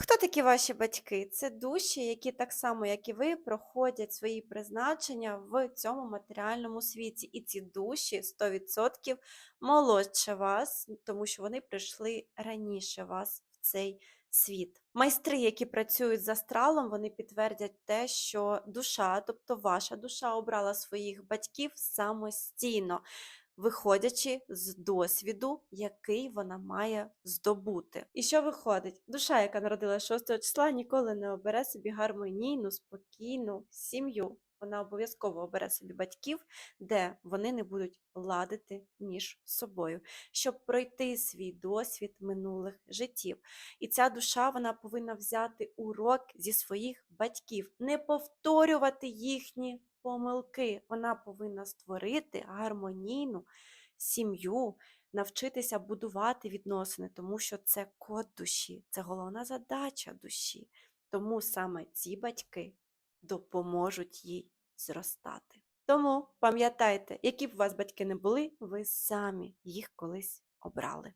Хто такі ваші батьки? Це душі, які так само, як і ви, проходять свої призначення в цьому матеріальному світі. І ці душі 100% молодше вас, тому що вони прийшли раніше вас в цей світ. Майстри, які працюють з астралом, вони підтвердять те, що душа, тобто ваша душа, обрала своїх батьків самостійно виходячи з досвіду, який вона має здобути. І що виходить? Душа, яка народилася 6 числа, ніколи не обере собі гармонійну, спокійну сім'ю. Вона обов'язково обере собі батьків, де вони не будуть ладити між собою, щоб пройти свій досвід минулих життів. І ця душа вона повинна взяти урок зі своїх батьків, не повторювати їхні помилки. Вона повинна створити гармонійну сім'ю, навчитися будувати відносини, тому що це код душі, це головна задача душі. Тому саме ці батьки допоможуть їй зростати. Тому пам'ятайте, які б у вас батьки не були, ви самі їх колись обрали.